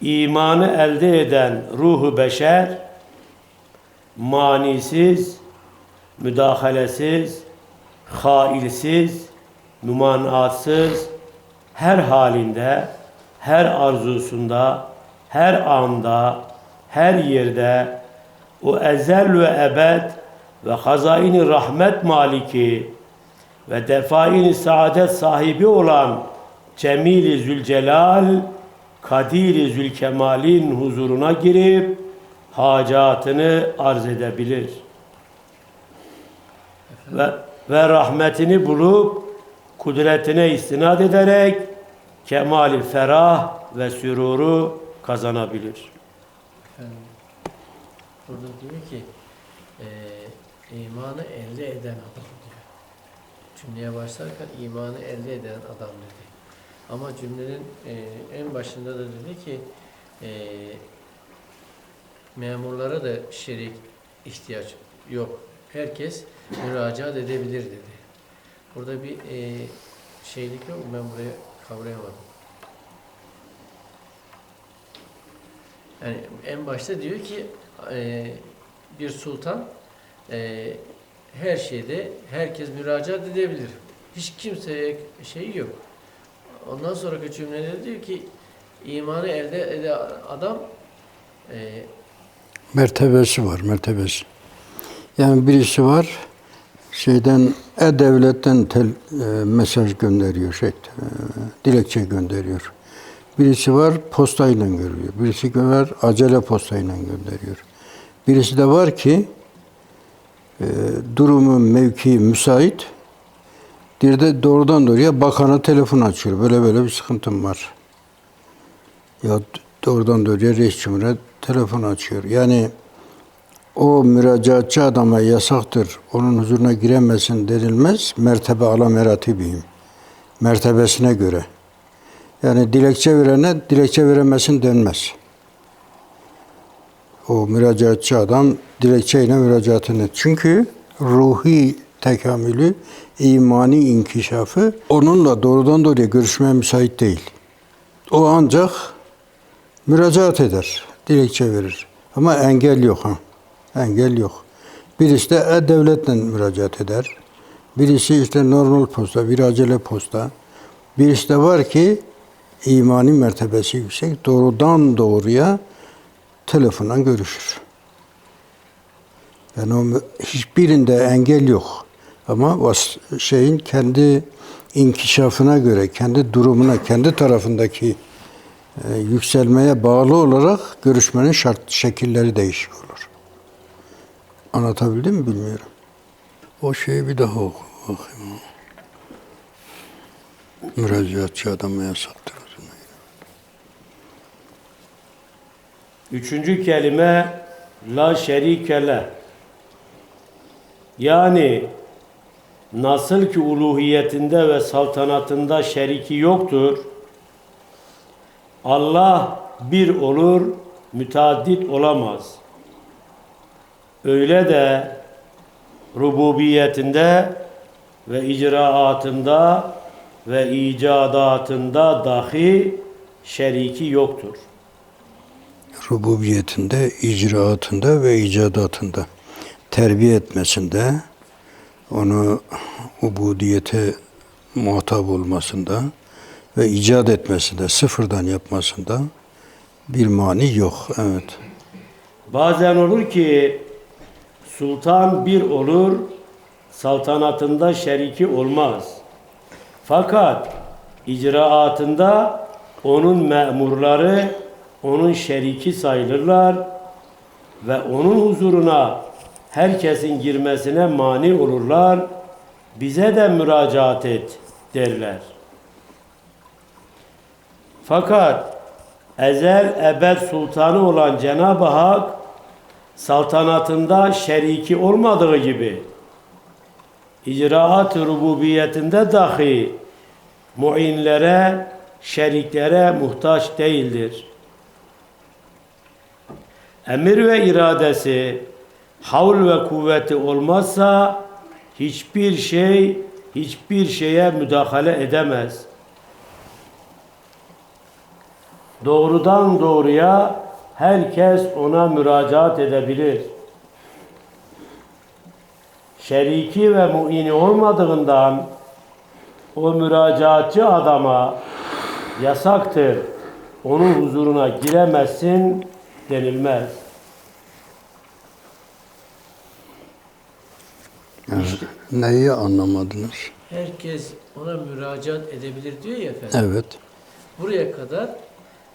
imanı elde eden ruhu beşer manisiz, müdahalesiz, hailsiz, numanatsız, her halinde, her arzusunda, her anda, her yerde o ezel ve ebed ve hazaini rahmet maliki ve defaini saadet sahibi olan Cemili Zülcelal, Kadiri Zülkemal'in huzuruna girip hacatını arz edebilir. Ve, ve rahmetini bulup kudretine istinad ederek kemali ferah ve süruru kazanabilir. Efendim, burada diyor ki e, imanı elde eden adam diyor. Cümleye başlarken imanı elde eden adam dedi. Ama cümlenin e, en başında da dedi ki e, memurlara da şerik ihtiyaç yok. Herkes müracaat edebilir dedi. Burada bir e, şeylik yok? Ben buraya kavrayamadım. Yani en başta diyor ki e, bir sultan e, her şeyde herkes müracaat edebilir. Hiç kimseye şeyi yok. Ondan sonraki cümlede diyor ki imanı elde eden adam e, mertebesi var, mertebesi. Yani birisi var, şeyden e-devletten tel, e, mesaj gönderiyor, şey, e, dilekçe gönderiyor. Birisi var postayla görüyor. Birisi var acele postayla gönderiyor. Birisi de var ki e, durumu, mevki müsait. Bir de doğrudan doğruya bakana telefon açıyor. Böyle böyle bir sıkıntım var. Ya doğrudan doğruya reis cumhuriyet telefon açıyor. Yani o müracaatçı adama yasaktır, onun huzuruna giremesin denilmez. Mertebe ala meratibiyim. Mertebesine göre. Yani dilekçe verene dilekçe veremesin denmez. O müracaatçı adam dilekçeyle müracaatını. Çünkü ruhi tekamülü, imani inkişafı onunla doğrudan doğruya görüşmeye müsait değil. O ancak müracaat eder, dilekçe verir. Ama engel yok ha. Engel yok. Birisi de e-devletle müracaat eder. Birisi işte normal posta, bir acele posta. Birisi de var ki imani mertebesi yüksek. Doğrudan doğruya telefonla görüşür. Yani hiçbirinde engel yok. Ama vas şeyin kendi inkişafına göre, kendi durumuna, kendi tarafındaki e, yükselmeye bağlı olarak görüşmenin şart şekilleri değişik olur. Anlatabildim mi bilmiyorum. O şeyi bir daha oku bakayım. Müracaatçı adama yasaktır. Üçüncü kelime la şerikele. Yani nasıl ki uluhiyetinde ve saltanatında şeriki yoktur. Allah bir olur, müteaddit olamaz. Öyle de rububiyetinde ve icraatında ve icadatında dahi şeriki yoktur. Rububiyetinde, icraatında ve icadatında, terbiye etmesinde, onu ubudiyete muhatap olmasında ve icat etmesinde, sıfırdan yapmasında bir mani yok. Evet. Bazen olur ki sultan bir olur, saltanatında şeriki olmaz. Fakat icraatında onun memurları onun şeriki sayılırlar ve onun huzuruna herkesin girmesine mani olurlar. Bize de müracaat et derler. Fakat ezel ebed sultanı olan Cenab-ı Hak saltanatında şeriki olmadığı gibi icraat-ı rububiyetinde dahi muinlere, şeriklere muhtaç değildir. Emir ve iradesi, havl ve kuvveti olmazsa hiçbir şey hiçbir şeye müdahale edemez. doğrudan doğruya herkes ona müracaat edebilir. Şeriki ve muini olmadığından o müracaatçı adama yasaktır. Onun huzuruna giremezsin denilmez. Yani neyi anlamadınız? Herkes ona müracaat edebilir diyor ya efendim. Evet. Buraya kadar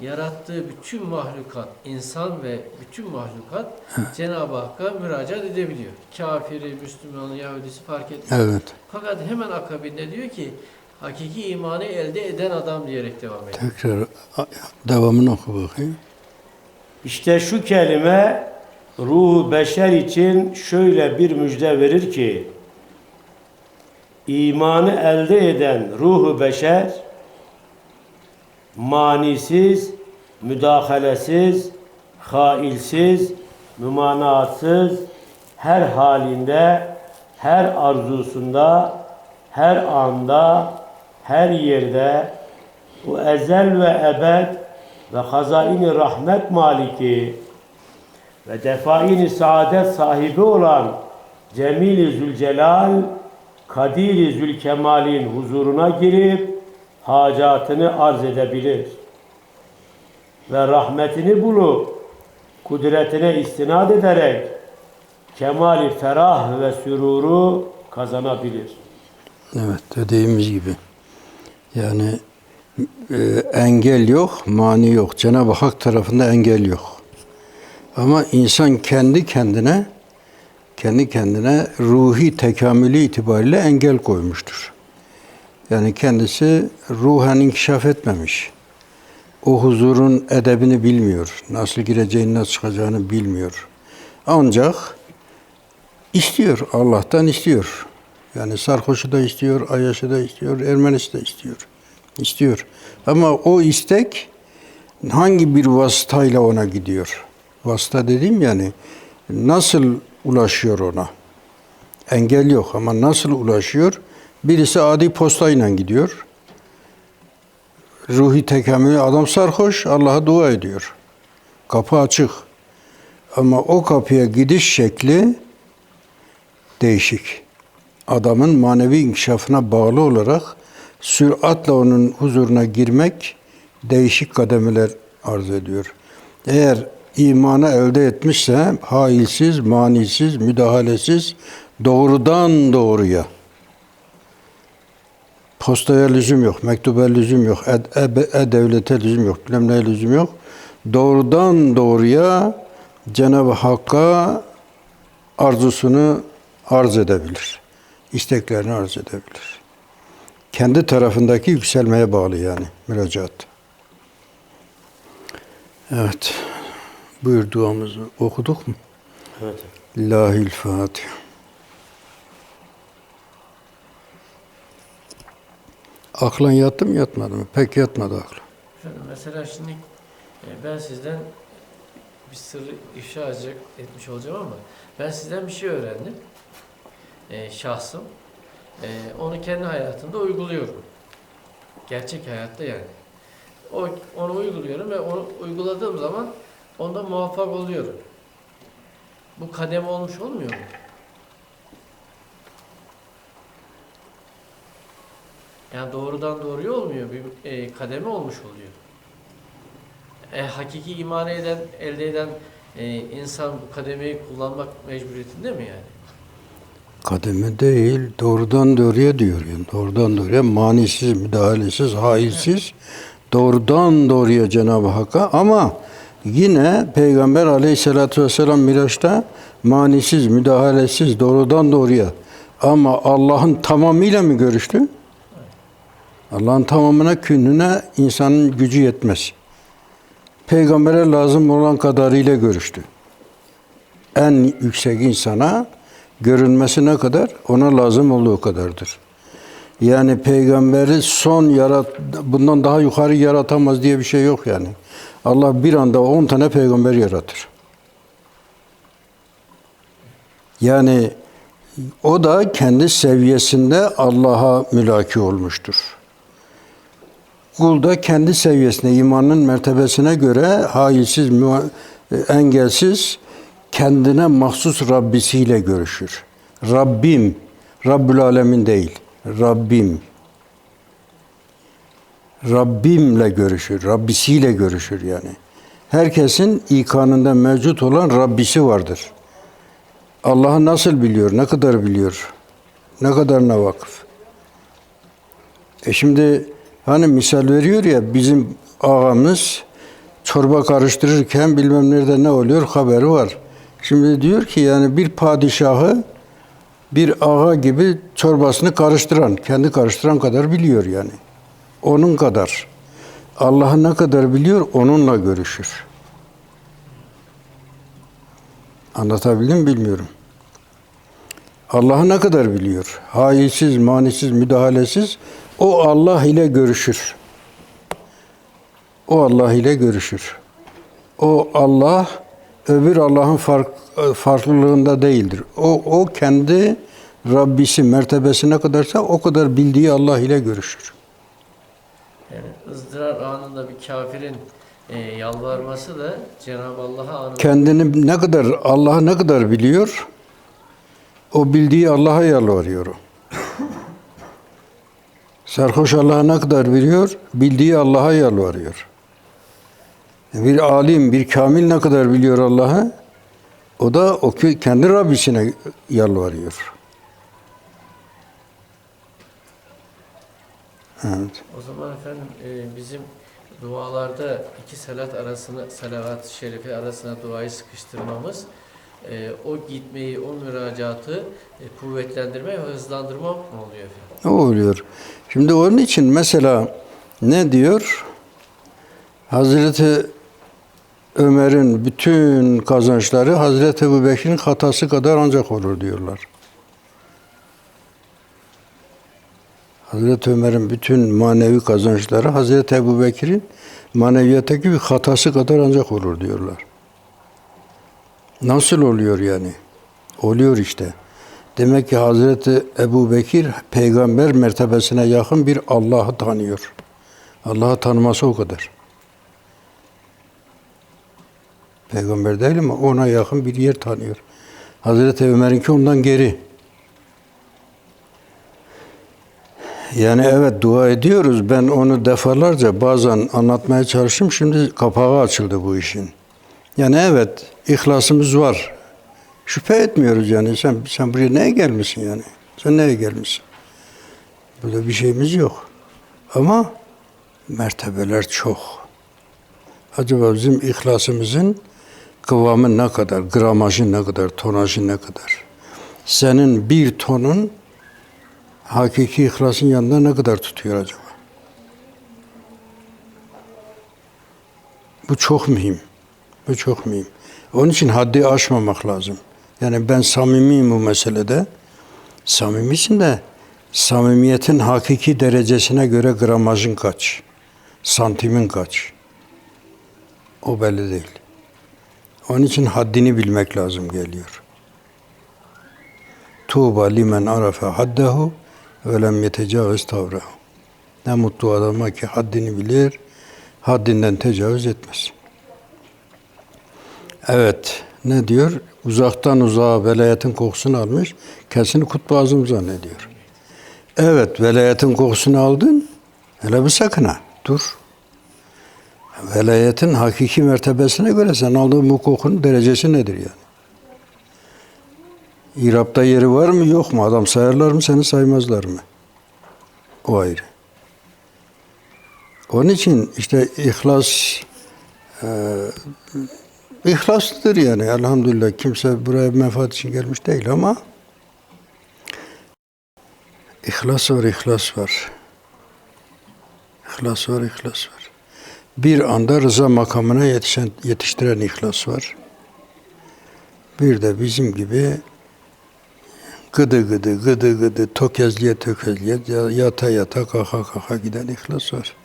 yarattığı bütün mahlukat, insan ve bütün mahlukat Cenab-ı Hakk'a müracaat edebiliyor. Kafiri, Müslümanı, Yahudisi fark etmez. Evet. Fakat hemen akabinde diyor ki hakiki imanı elde eden adam diyerek devam ediyor. Tekrar devamını oku bakayım. İşte şu kelime ruhu beşer için şöyle bir müjde verir ki imanı elde eden ruhu beşer manisiz, müdahalesiz, hailsiz, mümanaatsız, her halinde, her arzusunda, her anda, her yerde bu ezel ve ebed ve hazaini rahmet maliki ve defaini saadet sahibi olan Cemil-i Zülcelal, Kadir-i Zülkemal'in huzuruna girip hacatını arz edebilir. Ve rahmetini bulup kudretine istinad ederek kemali ferah ve süruru kazanabilir. Evet dediğimiz gibi. Yani e, engel yok, mani yok. Cenab-ı Hak tarafında engel yok. Ama insan kendi kendine kendi kendine ruhi tekamülü itibariyle engel koymuştur. Yani kendisi ruhen inkişaf etmemiş. O huzurun edebini bilmiyor. Nasıl gireceğini, nasıl çıkacağını bilmiyor. Ancak istiyor, Allah'tan istiyor. Yani sarhoşu da istiyor, Ayaş'ı da istiyor, Ermenisi de istiyor. İstiyor. Ama o istek hangi bir vasıtayla ona gidiyor? Vasıta dediğim yani nasıl ulaşıyor ona? Engel yok ama nasıl ulaşıyor? Birisi adi postayla gidiyor. Ruhi tekamülü adam sarhoş, Allah'a dua ediyor. Kapı açık. Ama o kapıya gidiş şekli değişik. Adamın manevi inkişafına bağlı olarak süratle onun huzuruna girmek değişik kademeler arz ediyor. Eğer imanı elde etmişse hailsiz, manisiz, müdahalesiz doğrudan doğruya postaya lüzum yok, mektuba lüzum yok, e-devlete lüzum yok, bilmem neye lüzum yok. Doğrudan doğruya Cenab-ı Hakk'a arzusunu arz edebilir. İsteklerini arz edebilir. Kendi tarafındaki yükselmeye bağlı yani müracaat. Evet. Buyur duamızı okuduk mu? Evet. Lahil Fatiha. Aklın yattı mı yatmadı mı? Pek yatmadı aklın. Efendim mesela şimdi e, ben sizden bir sırrı ifşa edecek, etmiş olacağım ama ben sizden bir şey öğrendim. E, şahsım. E, onu kendi hayatımda uyguluyorum. Gerçek hayatta yani. O, onu uyguluyorum ve onu uyguladığım zaman onda muvaffak oluyorum. Bu kadem olmuş olmuyor mu? Yani doğrudan doğruya olmuyor. Bir e, kademe olmuş oluyor. E, hakiki iman eden, elde eden e, insan bu kademeyi kullanmak mecburiyetinde mi yani? Kademe değil, doğrudan doğruya diyor yani. Doğrudan doğruya manisiz, müdahalesiz, hailsiz, doğrudan doğruya Cenab-ı Hakk'a ama yine Peygamber aleyhissalatü vesselam Miraç'ta manisiz, müdahalesiz, doğrudan doğruya ama Allah'ın tamamıyla mı görüştü? Allah'ın tamamına künnüne insanın gücü yetmez. Peygambere lazım olan kadarıyla görüştü. En yüksek insana görünmesi ne kadar? Ona lazım olduğu kadardır. Yani peygamberi son yarat bundan daha yukarı yaratamaz diye bir şey yok yani. Allah bir anda 10 tane peygamber yaratır. Yani o da kendi seviyesinde Allah'a mülaki olmuştur. Kul da kendi seviyesine, imanın mertebesine göre e, engelsiz, kendine mahsus Rabbisiyle görüşür. Rabbim, Rabbül Alemin değil, Rabbim. Rabbimle görüşür, Rabbisiyle görüşür yani. Herkesin ikanında mevcut olan Rabbisi vardır. Allah'ı nasıl biliyor, ne kadar biliyor, ne kadarına vakıf. E şimdi hani misal veriyor ya bizim ağamız çorba karıştırırken bilmem nerede ne oluyor haberi var. Şimdi diyor ki yani bir padişahı bir ağa gibi çorbasını karıştıran, kendi karıştıran kadar biliyor yani. Onun kadar. Allah'ı ne kadar biliyor onunla görüşür. Anlatabildim mi bilmiyorum. Allah'ı ne kadar biliyor? Hailsiz, manisiz, müdahalesiz o Allah ile görüşür. O Allah ile görüşür. O Allah öbür Allah'ın fark, farklılığında değildir. O, o kendi Rabbisi mertebesine kadarsa o kadar bildiği Allah ile görüşür. Yani ızdırar anında bir kafirin e, yalvarması da Cenab-ı Allah'a anında Kendini ne kadar Allah'ı ne kadar biliyor? O bildiği Allah'a yalvarıyor. Sarhoş Allah'a ne kadar biliyor? Bildiği Allah'a yalvarıyor. Bir alim, bir kamil ne kadar biliyor Allah'ı? O da o kendi Rabbisine yalvarıyor. Evet. O zaman efendim e, bizim dualarda iki salat arasına, salavat-ı şerife arasına duayı sıkıştırmamız, e, o gitmeyi, o müracaatı e, kuvvetlendirme ve hızlandırma mı oluyor efendim? O oluyor. Şimdi onun için mesela ne diyor? Hazreti Ömer'in bütün kazançları Hazreti Ebu Bekir'in hatası kadar ancak olur diyorlar. Hazreti Ömer'in bütün manevi kazançları Hazreti Ebu Bekir'in maneviyattaki bir hatası kadar ancak olur diyorlar. Nasıl oluyor yani? Oluyor işte. Demek ki Hazreti Ebu Bekir peygamber mertebesine yakın bir Allah'ı tanıyor. Allah'ı tanıması o kadar. Peygamber değil ama ona yakın bir yer tanıyor. Hazreti Ömer'inki ondan geri. Yani evet dua ediyoruz. Ben onu defalarca bazen anlatmaya çalıştım. Şimdi kapağı açıldı bu işin. Yani evet ihlasımız var. Şüphe etmiyoruz yani. Sen sen buraya neye gelmişsin yani? Sen neye gelmişsin? Burada bir şeyimiz yok. Ama mertebeler çok. Acaba bizim ihlasımızın kıvamı ne kadar, gramajı ne kadar, tonajı ne kadar? Senin bir tonun hakiki ihlasın yanında ne kadar tutuyor acaba? Bu çok mühim. Bu çok mühim. Onun için haddi aşmamak lazım. Yani ben samimiyim bu meselede. Samimisin de samimiyetin hakiki derecesine göre gramajın kaç? Santimin kaç? O belli değil. Onun için haddini bilmek lazım geliyor. Tuğba limen arafe haddehu ve lem yetecavüz tavrahu. Ne mutlu adama ki haddini bilir, haddinden tecavüz etmez. Evet, ne diyor? Uzaktan uzağa velayetin kokusunu almış, kendisini kutbu azım zannediyor. Evet, velayetin kokusunu aldın, hele bir sakın ha, dur. Velayetin hakiki mertebesine göre sen aldığın bu kokunun derecesi nedir yani? İrapta yeri var mı yok mu? Adam sayarlar mı seni saymazlar mı? O ayrı. Onun için işte ihlas e, ihlaslıdır yani elhamdülillah. Kimse buraya menfaat için gelmiş değil ama ihlas var, ihlas var. İhlas var, ihlas var. Bir anda rıza makamına yetişen, yetiştiren ihlas var. Bir de bizim gibi gıdı gıdı, gıdı gıdı, tökezliye tökezliye, yata yata, kaka kaka giden ihlas var.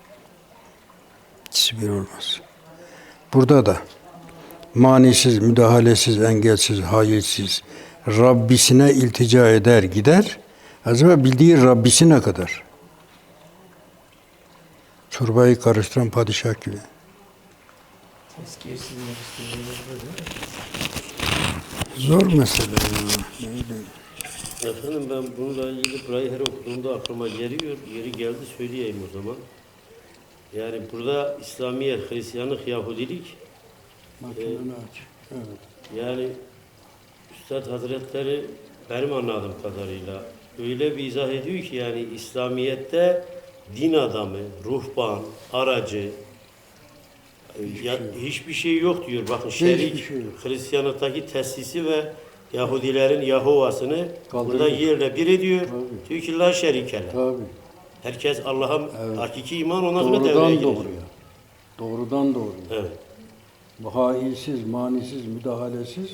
İkisi bir olmaz. Burada da manisiz, müdahalesiz, engelsiz, hayırsiz, Rabbisine iltica eder gider. Acaba bildiği Rabbisi ne kadar? çorbayı karıştıran padişah gibi. Zor mesele ya. Ne bileyim. Efendim ben bununla ilgili burayı her okuduğumda aklıma geliyor. Yeri geldi söyleyeyim o zaman. Yani burada İslamiyet, Hristiyanlık, Yahudilik aç. Evet. yani Üstad Hazretleri benim anladığım kadarıyla öyle bir izah ediyor ki yani İslamiyet'te din adamı, ruhban, aracı ya, hiçbir şey yok diyor. Bakın şerik şey yok. Hristiyanlıktaki tesisi ve Yahudilerin Yahovasını Kaldırıyor. burada yerle bir ediyor. La şerikele. Tabii. Herkes Allah'a Evet. hakiki iman ondan sonra devreye Doğrudan girecek. doğruya. Doğrudan doğruya. Evet. Hailsiz, manisiz, müdahalesiz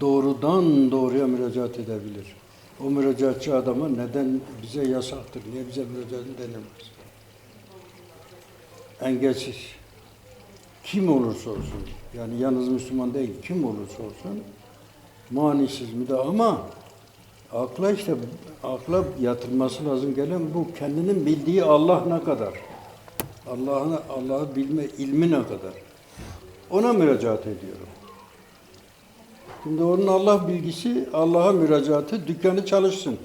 doğrudan doğruya müracaat edebilir. O müracaatçı adama neden bize yasaktır, niye bize müracaat denilmez? Engelsiz. Kim olursa olsun, yani yalnız Müslüman değil, kim olursa olsun manisiz müdahale ama akla işte akla yatırması lazım gelen bu kendinin bildiği Allah ne kadar? Allah'ın Allah'ı bilme ilmi ne kadar? Ona müracaat ediyorum. Şimdi onun Allah bilgisi, Allah'a müracaatı dükkanı çalışsın.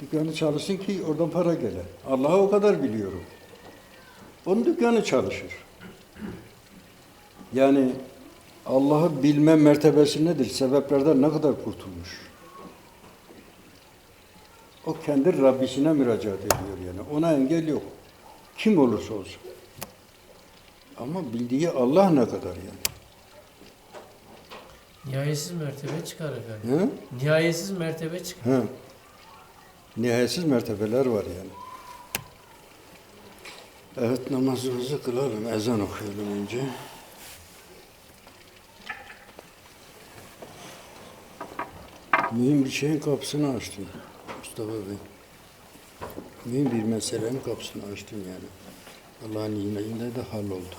Dükkanı çalışsın ki oradan para gele. Allah'a o kadar biliyorum. Onun dükkanı çalışır. Yani Allah'ı bilme mertebesi nedir? Sebeplerden ne kadar kurtulmuş? O kendi Rabbisine müracaat ediyor yani. Ona engel yok. Kim olursa olsun. Ama bildiği Allah ne kadar yani. Nihayetsiz mertebe çıkar efendim. He? Nihayetsiz mertebe çıkar. He. Nihayetsiz mertebeler var yani. Evet namazımızı kılalım. Ezan okuyalım önce. Mühim bir şeyin kapısını açtım Mustafa Bey. Mühim bir meselenin kapısını açtım yani. Allah'ın izniyle de halloldu.